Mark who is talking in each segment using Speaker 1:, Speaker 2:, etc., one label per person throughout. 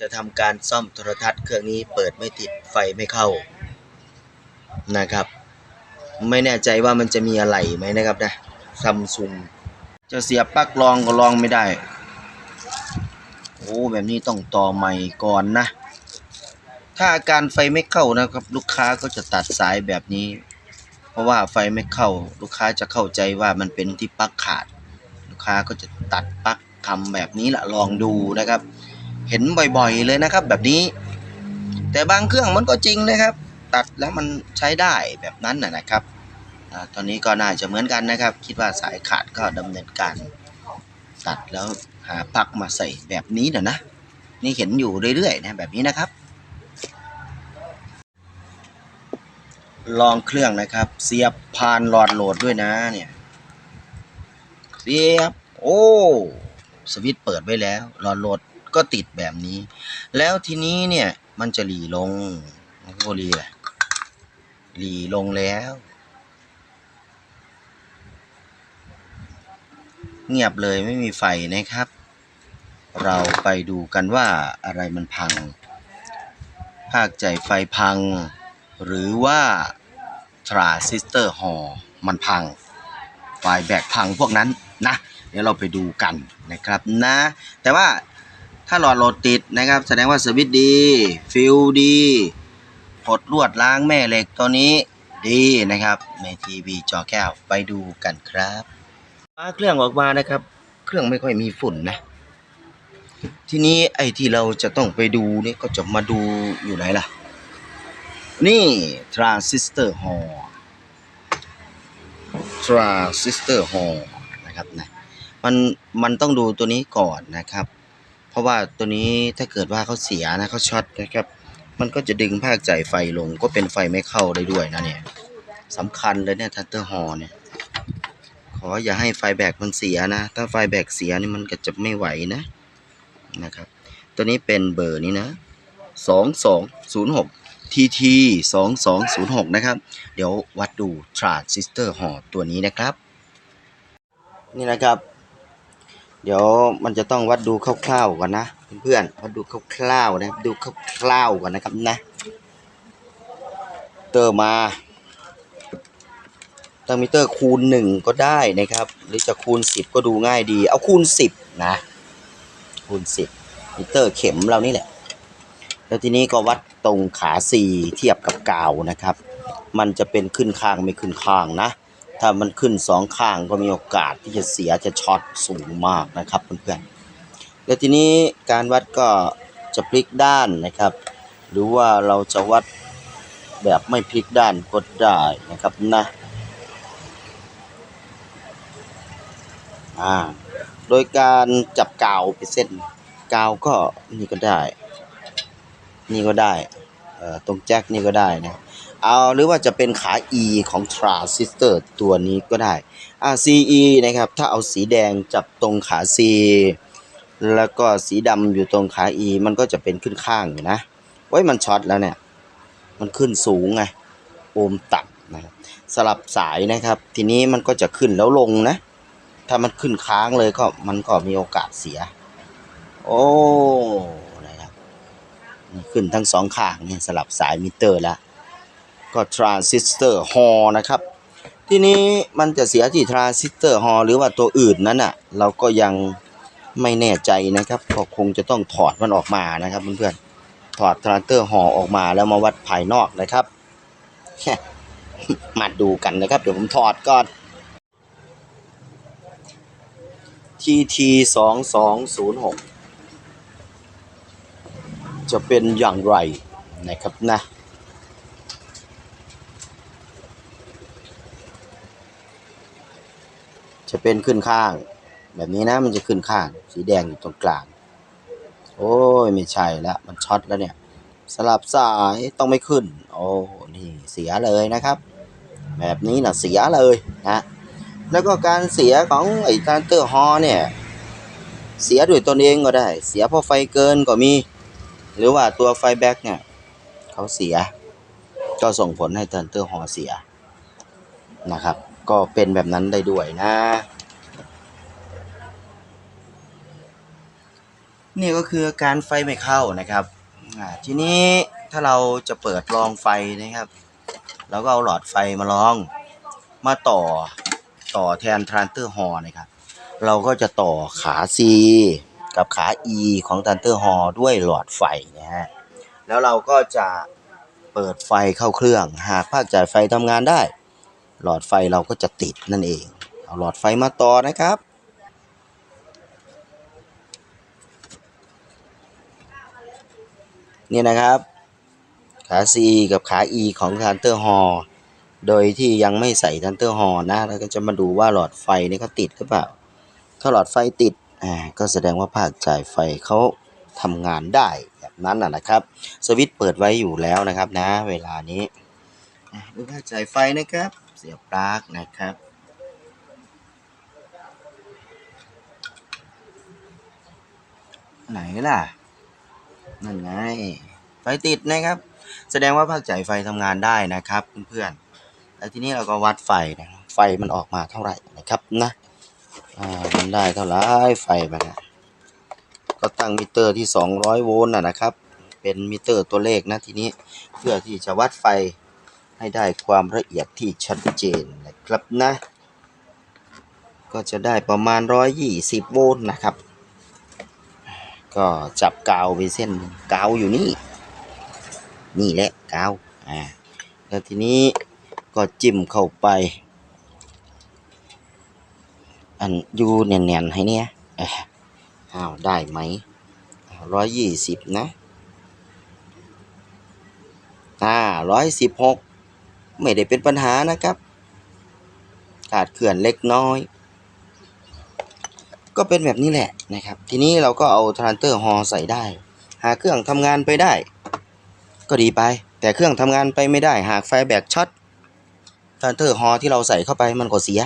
Speaker 1: จะทำการซ่อมโทรทัศน์เครื่องนี้เปิดไม่ติดไฟไม่เข้านะครับ ไม่แน่ใจว่ามันจะมีอะไรไหมนะครับนะซัมซุงจะเสียบปลั๊กรองก็รองไม่ได้โอ้แบบนี้ต้องต่อใหม่ก่อนนะ ถ้าอาการไฟไม่เข้านะครับ ลูกค้าก็จะตัดสายแบบนี้ เพราะว่าไฟไม่เข้า ลูกค้าจะเข้าใจว่ามันเป็นที่ปลั๊กขาด ลูกค้าก็จะตัดปลั๊กทำแบบนี้ละลองดูนะครับ เห็นบ่อยๆเลยนะครับ แบบนี้ แต่บางเครื่องมันก็จริงนะครับ ตัดแล้วมันใช้ได้แบบนั้นนะครับอตอนนี้ก็น่าจะเหมือนกันนะครับ คิดว่าสายขาดก็ดำเนินการ ตัดแล้วหาปลักมาใส่แบบนี้นะนะ นี่เห็นอยู่เรื่อยๆนะแบบนี้นะครับ ลองเครื่องนะครับ เสียบผ่านหลอดโหลดด้วยนะเนี่ยเสียบ โอ้ สวิตช์เปิดไว้แล้วหลอดโหลด ก็ติดแบบนี้ แล้วทีนี้เนี่ยมันจะหลีลงมันก็หลีแหละหลีลงแล้ว เงียบเลยไม่มีไฟนะครับ เราไปดูกันว่าอะไรมันพัง ภาคใจไฟพัง หรือว่าทราซิสเตอร์ฮอมันพังไฟแบกพังพวกนั้นนะเดี๋ยวเราไปดูกันนะครับนะ แต่ว่า ถ้าหลอดโหลดติดนะครับ แสดงว่าสวิตช์ดี ฟิลดีปลดลวดล้างแม่เหล็กตัวนี้ดีนะครับ ในทีวีจอแก้วไปดูกันครับฟ้าเครื่องออกมานะครับ เครื่องไม่ค่อยมีฝุ่นนะ ทีนี้ไอ้ที่เราจะต้องไปดูนี่ก็จะมาดูอยู่ไหนล่ะ นี่ทรานซิสเตอร์ฮอลทรานซิสเตอร์ฮอลนะครับนะมันมันต้องดูตัวนี้ก่อนนะครับ เพราะว่าตัวนี้ถ้าเกิดว่าเขาเสียนะเขาช็อตนะครับ มันก็จะดึงภาคจ่ายไฟลงก็เป็นไฟไม่เข้าได้ด้วยนะเนี่ยสำคัญเลยเนี่ยทัตเตอร์ฮอเนี่ย ขออย่าให้ไฟแบกมันเสียนะ ถ้าไฟแบกเสียนี่มันก็จะไม่ไหวนะนะครับ ตัวนี้เป็นเบอร์นี้นะสองสองศูนย์หก TT 2206 นะครับ เดี๋ยววัดดู transistor หอตัวนี้นะครับ นี่นะครับ เดี๋ยวมันจะต้องวัดดูคร่าวๆก่อนนะเพื่อนๆวัดดูคร่าวๆนะดูคร่าวๆก่อนนะครับนะ เตอร์มาตังมิเตอร์คูณ 1 ก็ได้นะครับ หรือจะคูณ 10 ก็ดูง่ายดี เอาคูณ 10 นะ คูณ 10 มิเตอร์เข็มเรานี่แหละ แล้วทีนี้ก็วัดตรงขา C เทียบกับกาวนะครับ มันจะเป็นขึ้นข้างไม่ขึ้นข้างนะ ถ้ามันขึ้นสองข้างก็มีโอกาสที่จะเสียจะช็อตสูงมากนะครับเพื่อนๆแล้วทีนี้การวัดก็จะพลิกด้านนะครับ หรือว่าเราจะวัดแบบไม่พลิกด้านก็ได้นะครับนะอ่าโดยการจับกาวไปเส้นกาวก็นี่ก็ได้ นี่ก็ได้เอ่อตรงแจ็คนี่ก็ได้นะ เอาหรือว่าจะเป็นขา E ของ transistor ตัวนี้ก็ได้อ่า CE นะครับ ถ้าเอาสีแดงจับตรงขา C แล้วก็สีดำอยู่ตรงขา E มันก็จะเป็นขึ้นข้างอยู่นะไว้มันช็อตแล้วเนี่ย มันขึ้นสูงไง โอห์มต่ำนะครับ สลับสายนะครับ ทีนี้มันก็จะขึ้นแล้วลงนะ ถ้ามันขึ้นค้างเลยก็มันก็มีโอกาสเสีย โอ้ นะครับ ขึ้นทั้งสองข้างเนี่ยสลับสายมิเตอร์แล้ว ก็ทรานซิสเตอร์ฮอนะครับ ทีนี้มันจะเสียที่ทรานซิสเตอร์ฮอหรือว่าตัวอื่นนั้นอะเราก็ยังไม่แน่ใจนะครับก็คงจะต้องถอดมันออกมานะครับเพื่อนๆถอดทรานเตอร์ฮอออกมาแล้วมาวัดภายนอกนะครับมาดูกันนะครับ เดี๋ยวผมถอดก่อน TT สองสองศูนย์หกจะเป็นอย่างไรนะครับนะ จะเป็นขึ้นข้าง แบบนี้นะมันจะขึ้นข้าง สีแดงอยู่ตรงกลาง โอ้ยไม่ใช่แล้วมันช็อตแล้วเนี่ย สลับสายต้องไม่ขึ้น โอ้นี่เสียเลยนะครับ แบบนี้นะเสียเลยนะแล้วก็การเสียของไอ้ทรานเตอร์ฮอเนี่ยเสียด้วยตนเองก็ได้ เสียเพราะไฟเกินก็มี หรือว่าตัวไฟแบ็กเนี่ยเขาเสีย ก็ส่งผลให้ทรานเตอร์ฮอเสียนะครับ ก็เป็นแบบนั้นได้ด้วยนะ นี่ก็คือการไฟไม่เข้านะครับทีนี้ถ้าเราจะเปิดลองไฟนะครับเราก็เอาหลอดไฟมาลองมาต่อต่อแทนทรานเตอร์ฮอนะครับ เราก็จะต่อขา C กับขา E ของทรานเตอร์ฮอด้วยหลอดไฟนะฮะแล้วเราก็จะเปิดไฟเข้าเครื่อง หากภาคจ่ายไฟทำงานได้ หลอดไฟเราก็จะติดนั่นเอง เอาหลอดไฟมาต่อนะครับ นี่นะครับ ขา C กับขา E ของทันเตอร์ฮอโดยที่ยังไม่ใส่ทันเตอร์ฮอนะแล้วก็จะมาดูว่าหลอดไฟนี่เขาติดหรือเปล่า ถ้าหลอดไฟติดอ่าก็แสดงว่าภาคจ่ายไฟเขาทำงานได้แบบนั้นนะครับ สวิตช์เปิดไว้อยู่แล้วนะครับนะ เวลานี้ดูภาคจ่ายไฟนะครับ เสียบปลั๊กนะครับ ไหนล่ะ นั่นไง ไฟติดนะครับ แสดงว่าภาคจ่ายไฟทำงานได้นะครับเพื่อนๆ แล้วทีนี้เราก็วัดไฟนะ ไฟมันออกมาเท่าไหร่นะครับนะมันได้เท่าไหร่ไฟมันนะก็ตั้งมิเตอร์ที่ 200 โวลต์นะครับ เป็นมิเตอร์ตัวเลขนะทีนี้ เพื่อที่จะวัดไฟ ให้ได้ความละเอียดที่ชัดเจนนะครับนะ ก็จะได้ประมาณ 120 โวลต์นะครับ ก็จับกาวไปเส้นกาวอยู่นี่ นี่แหละกาวอ่าแล้วทีนี้ก็จิ้มเข้าไป อันอยูเนียนๆให้เนี้ยอ้าวได้ไหมร้อยยี่สิบนะอ่าร้อยสิบหก ไม่ได้เป็นปัญหานะครับ ขาดเขื่อนเล็กน้อย ก็เป็นแบบนี้แหละนะครับ ทีนี้เราก็เอาทรานเตอร์ฮอใส่ได้ หากเครื่องทำงานไปได้ ก็ดีไป แต่เครื่องทำงานไปไม่ได้ หากไฟแบตช็อตทรานเตอร์ฮอที่เราใส่เข้าไปมันก็เสีย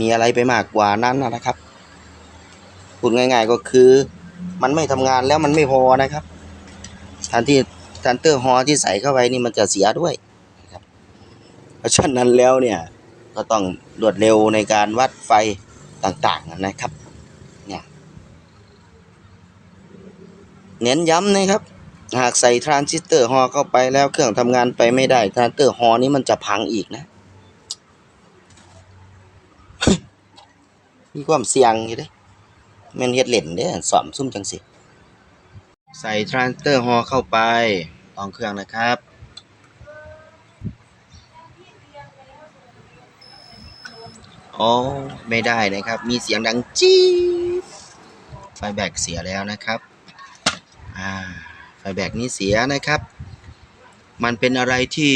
Speaker 1: มีอะไรไปมากกว่านั้นนะครับพูดง่าย ๆก็คือ มันไม่ทำงานแล้วมันไม่พอนะครับทันที่ทันเตอร์ฮอที่ใส่เข้าไปนี่มันจะเสียด้วย ราะฉะนั้นแล้วเนี่ยก็ต้องรวดเร็วในการวัดไฟต่างๆนะครับเนี่ยเน้นย้ำนะครับ หากใส่ทรานซิสเตอร์ฮอเข้าไปแล้วเครื่องทำงานไปไม่ได้ทรานซิสเตอร์ฮอนี้มันจะพังอีกนะ มีความเสี่ยงอยู่ด้แม่นเฮ็ดเล่นเด้สอมซุ่มจังสิ ใส่ทรานซิสเตอร์ฮอเข้าไปลองเครื่องนะครับ อ๋อไม่ได้นะครับ มีเสียงดังจี๊ดไฟแบกเสียแล้วนะครับอ่าไฟแบกนี้เสียนะครับ มันเป็นอะไรที่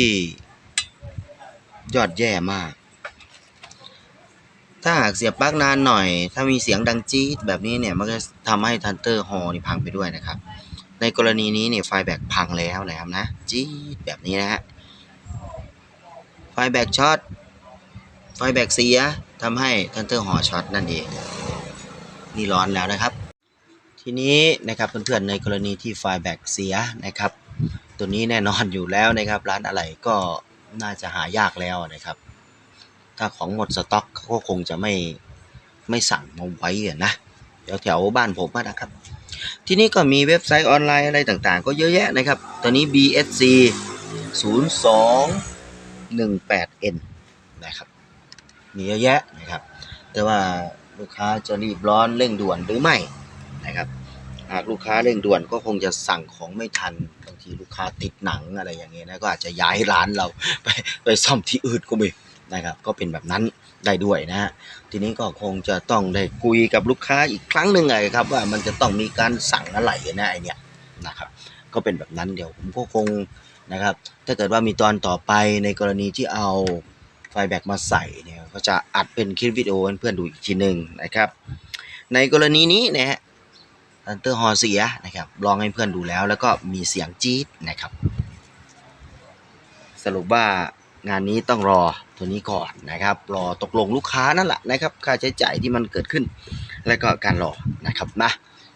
Speaker 1: ยอดแย่มาก ถ้าหากเสียบปลั๊กนานหน่อย ถ้ามีเสียงดังจี๊ดแบบนี้เนี่ย มันก็ทำให้ทันเตอร์ฮอนี่พังไปด้วยนะครับ ในกรณีนี้เนี่ยไฟแบกพังแล้วนะครับนะ จี๊ดแบบนี้นะฮะ ไฟแบกช็อต ไฟแบกเสียทำให้ทันเตอร์ฮอช็อตนั่นเองนี่ร้อนแล้วนะครับ ทีนี้นะครับเพื่อนๆในกรณีที่ไฟแบกเสียนะครับ ตัวนี้แน่นอนอยู่แล้วนะครับร้านอะไรก็น่าจะหายากแล้วนะครับ ถ้าของหมดสต็อกเขาก็คงจะไม่ไม่สั่งมาไว้อะนะแถวๆบ้านผมนะครับ ที่นี่ก็มีเว็บไซต์ออนไลน์อะไรต่างๆ ก็เยอะแยะนะครับ ตอนนี้ BSC 0218N นะครับ มีเยอะแยะนะครับ แต่ว่าลูกค้าจะรีบร้อนเร่งด่วนหรือไม่นะครับ หากลูกค้าเร่งด่วนก็คงจะสั่งของไม่ทันบางทีลูกค้าติดหนังอะไรอย่างเงี้ยนะก็อาจจะย้ายร้านเราไปไปซ่อมที่อื่นก็มีนะครับ ก็เป็นแบบนั้นได้ด้วยนะฮะทีนี้ก็คงจะต้องได้คุยกับลูกค้าอีกครั้งหนึ่งไงครับ ว่ามันจะต้องมีการสั่งอะไรนะไอเนี่ยนะครับ ก็เป็นแบบนั้นเดี๋ยวผมก็คงนะครับ ถ้าเกิดว่ามีตอนต่อไปในกรณีที่เอา ไฟแบ็กมาใส่เนี่ยก็จะอัดเป็นคลิปวิดีโอให้เพื่อนดูอีกทีหนึ่งนะครับ ในกรณีนี้นะฮะฮันเตอร์ฮอเสียนะครับลองให้เพื่อนดูแล้ว แล้วก็มีเสียงจี๊ดนะครับ สรุปว่างานนี้ต้องรอตัวนี้ก่อนนะครับ รอตกลงลูกค้านั่นแหละนะครับ ค่าใช้จ่ายที่มันเกิดขึ้น แล้วก็การรอนะครับนะ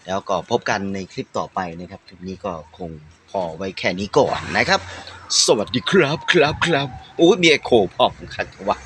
Speaker 1: แล้วก็พบกันในคลิปต่อไปนะครับ คลิปนี้ก็คงพอไว้แค่นี้ก่อนนะครับ สวัสดีครับครับครับโอ้ยมีเอโคพร้อมคันว่า